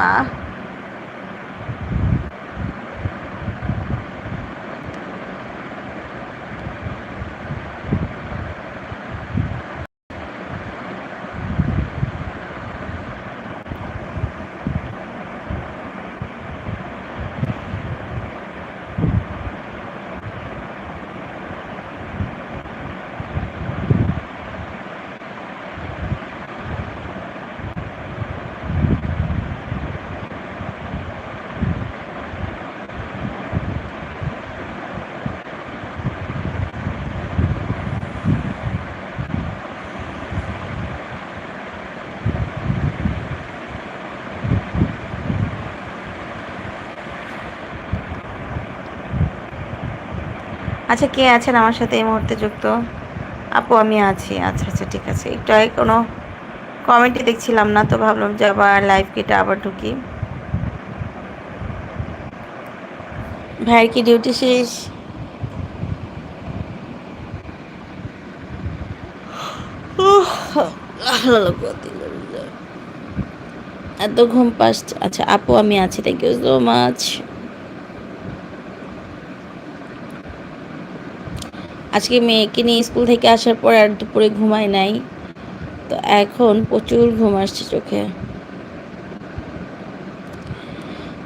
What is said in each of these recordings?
মা আচ্ছা কে আছেন আমার সাথে এই মুহূর্তে যুক্ত? আপু, আমি আছি। আচ্ছা আচ্ছা ঠিক আছে। একটু কোনো কমেন্টে দেখছিলাম না, তো ভাবলাম যে আবার লাইভ কেটে আবার ঢুকি। ভাইয়ের কি ডিউটি শেষ? এত ঘুম পাস আচ্ছা আপু, আমি আছি। থ্যাংক ইউ সো মাচ আজকে মেয়েকে নিয়ে স্কুল থেকে আসার পর আর দুপুরে ঘুমাই নাই। তো এখন প্রচুর ঘুম আসছে চোখে।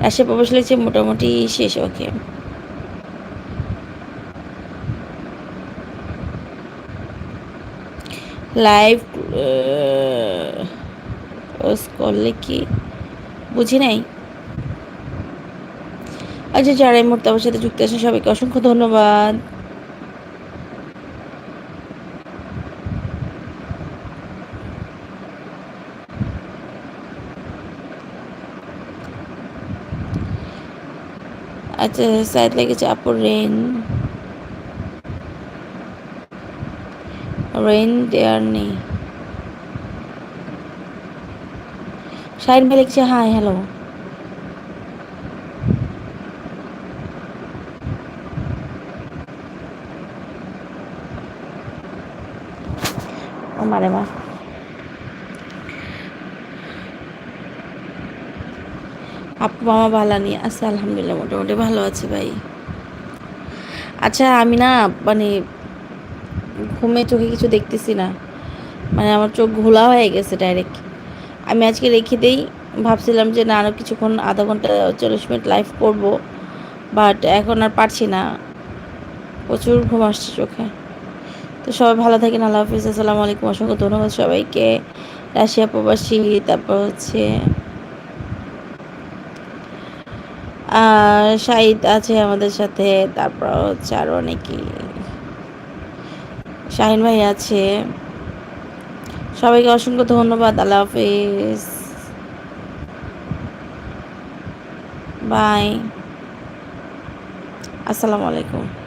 রাশিয়া প্রবেশ লেগেছে মোটামুটি শেষ ওকে। লাইভ করলে কি? বুঝি নাই। আচ্ছা যারা এই মুহূর্তে আমার সাথে যুক্ত আছেন, সবাইকে অসংখ্য ধন্যবাদ। আচ্ছা সাইড লেগেছে আপুর রেন রেন দেয়ার নেই। শাহিন ভাই লিখছে হাই হ্যালো মারে, মা। আপু, মামা ভালো নিয়ে আছে, আলহামদুলিল্লাহ, মোটামুটি ভালো আছে ভাই। আচ্ছা আমি না মানে ঘুমে চোখে কিছু দেখতেছি না। মানে আমার চোখ ঘোলা হয়ে গেছে ডাইরেক্ট আমি আজকে রেখে দিই, ভাবছিলাম যে না আরও কিছুক্ষণ, আধা ঘণ্টা, চল্লিশ মিনিট লাইভ করব। বাট এখন আর পারছি না। প্রচুর ঘুম আসছে চোখে। তো সবাই ভালো থাকেন, আল্লাহ হাফিজ। আসসালামু আলাইকুম, অসংখ্য ধন্যবাদ সবাইকে। রাশিয়া প্রবাসী, তারপর হচ্ছে আর শাহিদ আছে আমাদের সাথে, তারপর হচ্ছে আরও অনেকেই। শাহিন ভাই আছে। সবাইকে অসংখ্য ধন্যবাদ, আল্লাহ হাফিজ। বাই। আসসালামু আলাইকুম।